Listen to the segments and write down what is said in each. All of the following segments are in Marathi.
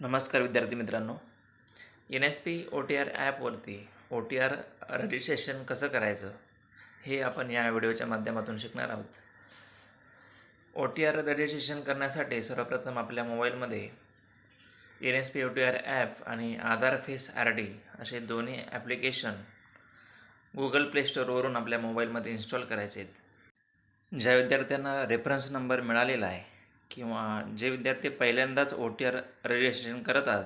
नमस्कार विद्यार्थी मित्रांनो. N S P O T R ॲपवरती ओ टी आर रजिस्ट्रेशन कसं करायचं हे आपण या व्हिडिओच्या माध्यमातून शिकणार आहोत. ओ टी आर रजिस्ट्रेशन करण्यासाठी सर्वप्रथम आपल्या मोबाईलमध्ये N S P O T R app आणि आधार फेस आर डी असे दोन्ही ॲप्लिकेशन गुगल प्ले स्टोअरवरून आपल्या मोबाईलमध्ये इन्स्टॉल करायचे आहेत. ज्या विद्यार्थ्यांना रेफरन्स नंबर मिळालेला आहे किंवा जे विद्यार्थी पहिल्यांदाच ओ टी आर रजिस्ट्रेशन करत आहात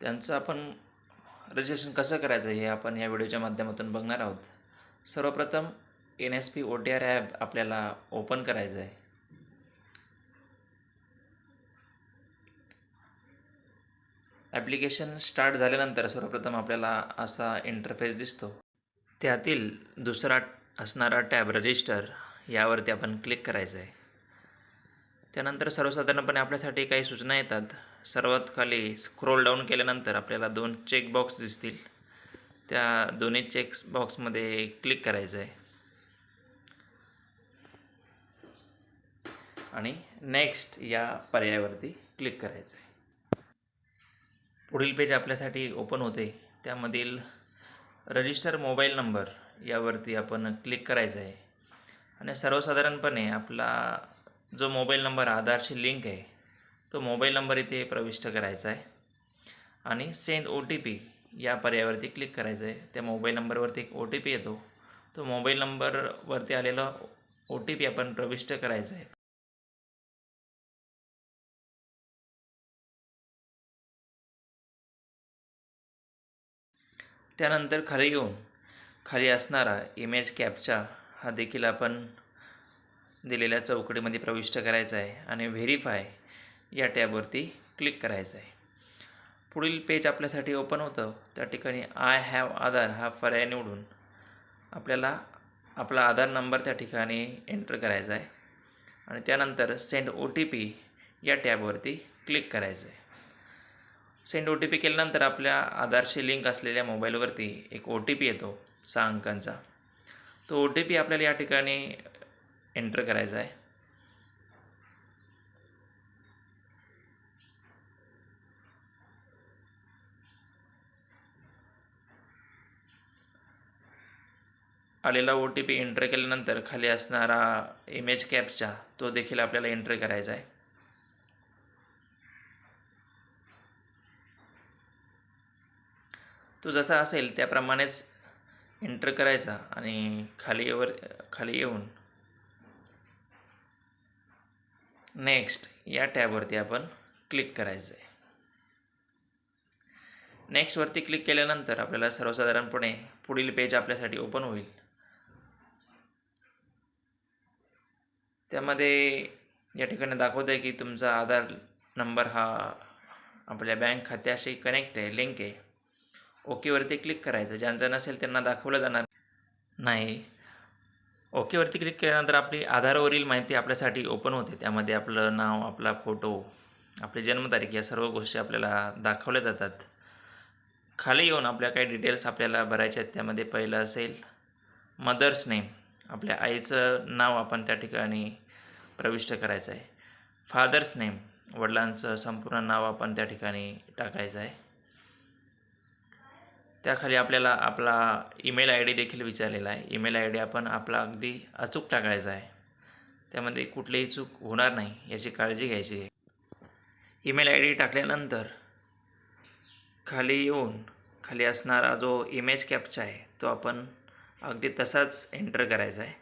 त्यांचं आपण रजिस्ट्रेशन कसं करायचं हे आपण या व्हिडिओच्या माध्यमातून बघणार आहोत. सर्वप्रथम N S P O T R app आपल्याला ओपन करायचं आहे. ॲप्लिकेशन स्टार्ट झाल्यानंतर सर्वप्रथम आपल्याला असा इंटरफेस दिसतो. त्यातील दुसरा असणारा टॅब रजिस्टर यावरती आपण क्लिक करायचं आहे. त्यानंतर सर्वसाधारणपणे आपल्यासाठी काही सूचना येतात. सर्वात खाली स्क्रोल डाऊन केल्यानंतर आपल्याला दोन चेक बॉक्स दिसतील. त्या दोन्ही चेक्स बॉक्समध्ये क्लिक करायचं आहे. आणि नेक्स्ट या पर्यायावरती क्लिक करायचं आहे. पुढील पेज आपल्यासाठी ओपन होते. त्यामधील रजिस्टर मोबाईल नंबर यावरती आपण क्लिक करायचं आहे. आणि सर्वसाधारणपणे आपला जो मोबाईल नंबर आधारशी लिंक आहे तो मोबाईल नंबर इथे प्रविष्ट करायचा आहे. आणि सेंड ओ टी पी या पर्यायावरती क्लिक करायचं आहे. त्या मोबाईल नंबरवरती एक ओ टी पी येतो. तो मोबाईल नंबरवरती आलेला ओ टी पी आपण प्रविष्ट करायचा आहे. त्यानंतर खाली येऊन खाली असणारा इमेज कॅपचा हा देखील आपण दिलेल्या चौकटीमध्ये प्रविष्ट करायचा आहे आणि व्हेरीफाय या टॅबवरती क्लिक करायचं आहे. पुढील पेज आपल्यासाठी ओपन होतं. त्या ठिकाणी आय हॅव आधार हा पर्याय निवडून आपल्याला आपला आधार नंबर त्या ठिकाणी एंटर करायचा आहे. आणि त्यानंतर सेंड ओ टी पी या टॅबवरती क्लिक करायचं आहे. सेंड ओ टी पी केल्यानंतर आपल्या आधारशी लिंक असलेल्या मोबाईलवरती एक ओ टी पी येतो सहा अंकांचा. तो ओ टी पी आपल्याला या ठिकाणी एंटर करायचा आहे. आलेला ओ टी पी एंटर केल्यानंतर खाली असणारा इमेज कॅपचा तो देखील आपल्याला एंटर करायचा आहे. तो जसा असेल त्याप्रमाणेच एंटर करायचा आणि खाली येवर खाली येऊन नेक्स्ट या टॅबवरती आपण क्लिक करायचं आहे नेक्स्टवरती क्लिक केल्यानंतर आपल्याला सर्वसाधारणपणे पुढील पेज आपल्यासाठी ओपन होईल. त्यामध्ये या ठिकाणी दाखवतं आहे की तुमचा आधार नंबर हा आपल्या बँक खात्याशी कनेक्ट आहे लिंक आहे. ओकेवरती क्लिक करायचं ज्यांचं नसेल त्यांना दाखवलं जाणार नाही. ओकेवरती क्लिक केल्यानंतर आपली आधारवरील माहिती आपल्यासाठी ओपन होते. त्यामध्ये आपलं नाव आपला फोटो आपली जन्मतारीख या सर्व गोष्टी आपल्याला दाखवल्या जातात. खाली येऊन आपल्या काही डिटेल्स आपल्याला भरायचे आहेत. त्यामध्ये पहिलं असेल मदर्स नेम. आपल्या आईचं नाव आपण त्या ठिकाणी प्रविष्ट करायचं आहे. Father's name. वडिलांचं संपूर्ण नाव आपण त्या ठिकाणी टाकायचं आहे. त्याखाली आपल्याला आपला ईमेल आय डी देखील विचारलेला आहे. ईमेल आय डी आपण आपला अगदी अचूक टाकायचा आहे. त्यामध्ये कुठलीही चूक होणार नाही याची काळजी घ्यायची आहे. ईमेल आय डी टाकल्यानंतर खाली येऊन खाली असणारा जो इमेज कॅपचा आहे तो आपण अगदी तसाच एंटर करायचा आहे.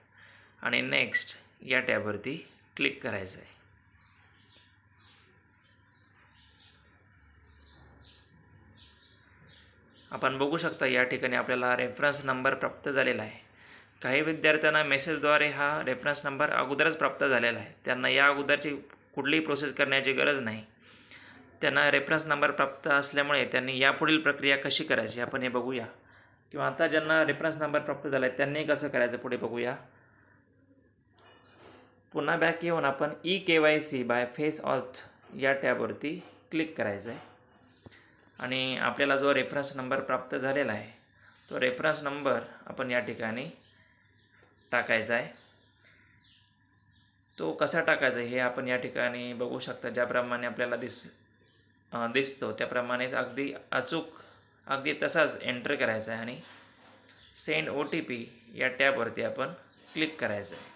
आणि नेक्स्ट या टॅबवरती क्लिक करायचं आहे. आपण बघू शकता या ठिकाणी आपल्याला रेफरन्स नंबर प्राप्त झालेला आहे. काही विद्यार्थ्यांना मेसेजद्वारे हा रेफरन्स नंबर अगोदरच प्राप्त झालेला आहे. त्यांना या अगोदरची कुठलीही प्रोसेस करण्याची गरज नाही. त्यांना रेफरन्स नंबर प्राप्त असल्यामुळे त्यांनी यापुढील प्रक्रिया कशी करायची आपण हे बघूया. किंवा आता ज्यांना रेफरन्स नंबर प्राप्त झाला आहे त्यांनी कसं करायचं पुढे बघूया. पुन्हा बॅक येऊन आपण E K Y C by face auth या टॅबवरती क्लिक करायचं आहे आणि आपल्याला जो रेफरन्स नंबर प्राप्त झालेला आहे तो रेफरन्स नंबर आपण या ठिकाणी टाकायचा आहे. तो कसा टाकायचा हे आपण या ठिकाणी बघू शकता. ज्याप्रमाणे आपल्याला दिस दिसतो त्याप्रमाणेच अगदी अचूक अगदी तसाच एंटर करायचा आहे आणि सेंड ओ टी पी या टॅबवरती आपण क्लिक करायचं आहे.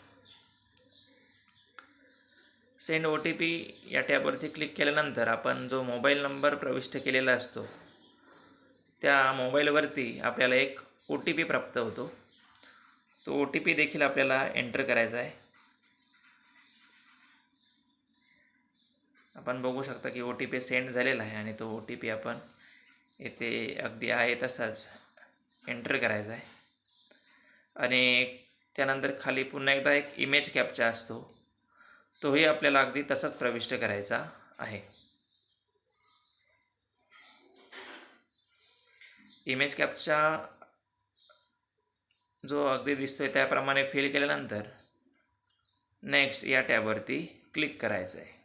सेंड ओ टी पी या टॅबवरती क्लिक केल्यानंतर आपण जो मोबाईल नंबर प्रविष्ट केलेला असतो त्या मोबाईलवरती आपल्याला एक ओ टी पी प्राप्त होतो. तो ओ टी पी देखील आपल्याला एंटर करायचा आहे. आपण बघू शकता की ओ टी पी सेंड झालेला आहे आणि तो ओ टी पी आपण येथे अगदी आहे तसाच एंटर करायचा आहे. आणि त्यानंतर खाली पुन्हा एकदा एक इमेज कॅप्चा असतो. तोही आपल्याला अगदी तसाच प्रविष्ट करायचा आहे. इमेज कॅपचा जो अगदी दिसतोय त्याप्रमाणे फिल केल्यानंतर नेक्स्ट या टॅबवरती क्लिक करायचं आहे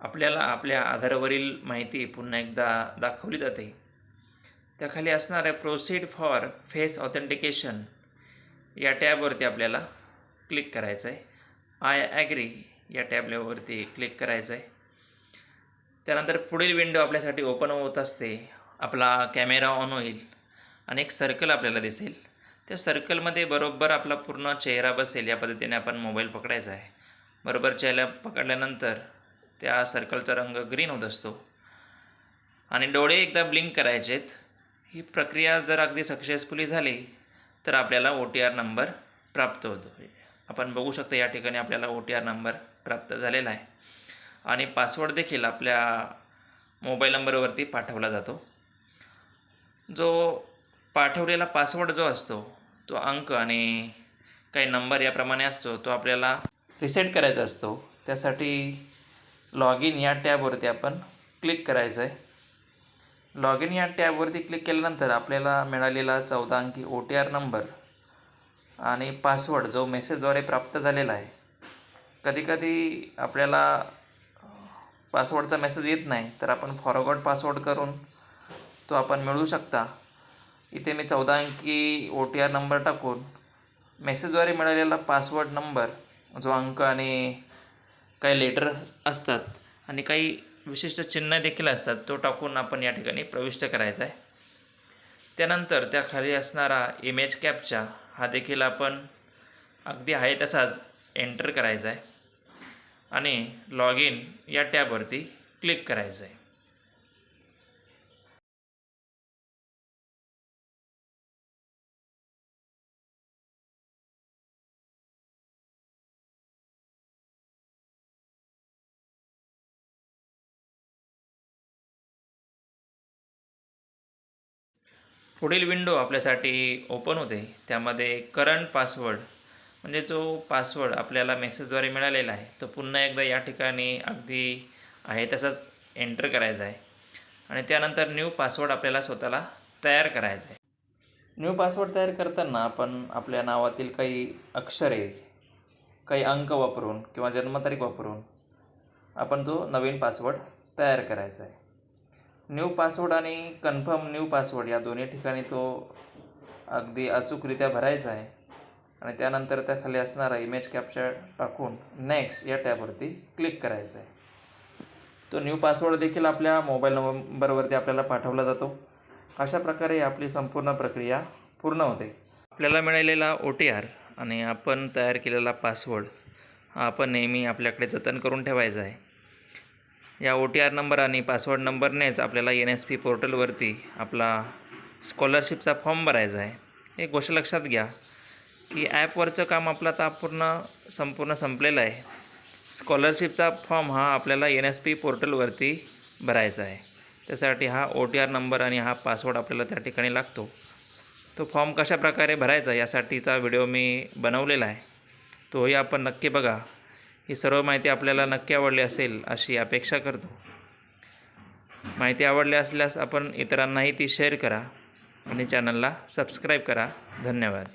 आपल्याला आपल्या आधारवरील माहिती पुन्हा एकदा दाखवली जाते. त्याखाली असणाऱ्या प्रोसीड फॉर फेस ऑथेंटिकेशन या टॅबवरती आपल्याला क्लिक करायचं आहे आय ॲग्री या टॅबवरती क्लिक करायचं आहे. त्यानंतर पुढील विंडो आपल्यासाठी ओपन होत असते. आपला कॅमेरा ऑन होईल आणि एक सर्कल आपल्याला दिसेल. त्या सर्कलमध्ये बरोबर आपला पूर्ण चेहरा बसेल या पद्धतीने आपण मोबाईल पकडायचा आहे. बरोबर चेहरा पकडल्यानंतर त्या सर्कलचा रंग ग्रीन होत असतो. आणि डोळे एकदा ब्लिंक करायचेत. ही प्रक्रिया जर अगदी सक्सेसफुली झाली तर आपल्याला ओ टी आर नंबर प्राप्त होतो. आपण बघू शकता या ठिकाणी आपल्याला ओ टी आर नंबर प्राप्त झालेला आहे. आणि पासवर्ड देखील आपल्या मोबाईल नंबरवरती पाठवला जातो. जो पाठवलेला पासवर्ड जो असतो तो अंक आणि काही नंबर याप्रमाणे असतो तो आपल्याला रिसेट करायचा असतो. त्यासाठी लॉग इन या टॅबवरती आपण क्लिक करायचं आहे लॉग इन या टॅबवरती क्लिक केल्यानंतर आपल्याला मिळालेला चौदा अंकी ओ टी आर नंबर आणि पासवर्ड जो मेसेजद्वारे प्राप्त झालेला आहे. कधीकधी आपल्याला पासवर्डचा मेसेज येत नाही तर आपण फॉरवर्ड पासवर्ड करून तो आपण मिळवू शकता. इथे मी चौदा अंकी ओ टी आर नंबर टाकून मेसेजद्वारे मिळालेला पासवर्ड नंबर जो अंक आणि काही लेटर असतात आणि काही विशिष्ट चिन्ह देखील असतात तो टाकून आपण या ठिकाणी प्रविष्ट करायचा आहे. त्यानंतर त्या खाली असणारा इमेज कॅपचा हा देखील आपण अगदी आहे तसाच एंटर करायचा आहे. आणि लॉग इन या टॅबवरती क्लिक करायचं आहे. पुढील विंडो आपल्यासाठी ओपन होते. त्यामध्ये करंट पासवर्ड म्हणजे जो पासवर्ड आपल्याला मेसेजद्वारे मिळालेला आहे तो पुन्हा एकदा या ठिकाणी अगदी आहे तसाच एंटर करायचा आहे. आणि त्यानंतर न्यू पासवर्ड आपल्याला स्वतःला तयार करायचा आहे. न्यू पासवर्ड तयार करताना आपण आपल्या नावातील काही अक्षरे काही अंक वापरून किंवा जन्मतारीख वापरून आपण तो नवीन पासवर्ड तयार करायचा आहे. न्यू पासवर्ड आणि कन्फर्म न्यू पासवर्ड या दोन्ही ठिकाणी तो अगदी अचूकरित्या भरायचा आहे. आणि त्यानंतर त्या खाली असणारा इमेज कॅप्चर टाकून नेक्स्ट या टॅबवरती क्लिक करायचं आहे. तो न्यू पासवर्ड देखील आपल्या मोबाईल नंबरवरती आपल्याला पाठवला जातो. अशा प्रकारे आपली संपूर्ण प्रक्रिया पूर्ण होते. आपल्याला मिळालेला ओ टी आर आणि आपण तयार केलेला पासवर्ड हा आपण नेहमी आपल्याकडे जतन करून ठेवायचा आहे. या ओ टी आर नंबर आणि पासवर्ड नंबरनेच आपल्याला एन एस पी पोर्टलवरती आपला स्कॉलरशिपचा फॉर्म भरायचा आहे. एक गोष्ट लक्षात घ्या की ॲपवरचं काम आपलं आता पूर्ण संपूर्ण संपलेलं आहे. स्कॉलरशिपचा फॉर्म हा आपल्याला एन एस पी पोर्टलवरती भरायचा आहे. त्यासाठी हा ओ टी आर नंबर आणि हा पासवर्ड आपल्याला त्या ठिकाणी लागतो. तो फॉर्म कशा प्रकारे भरायचा यासाठीचा व्हिडिओ मी बनवलेला आहे. तोही आपण नक्की बघा. ही सर्व माहिती आपल्याला नक्की आवडली असेल अशी अपेक्षा करतो. माहिती आवडली असल्यास आपण इतरांनाही ती शेअर करा आणि चॅनलला सबस्क्राईब करा. धन्यवाद.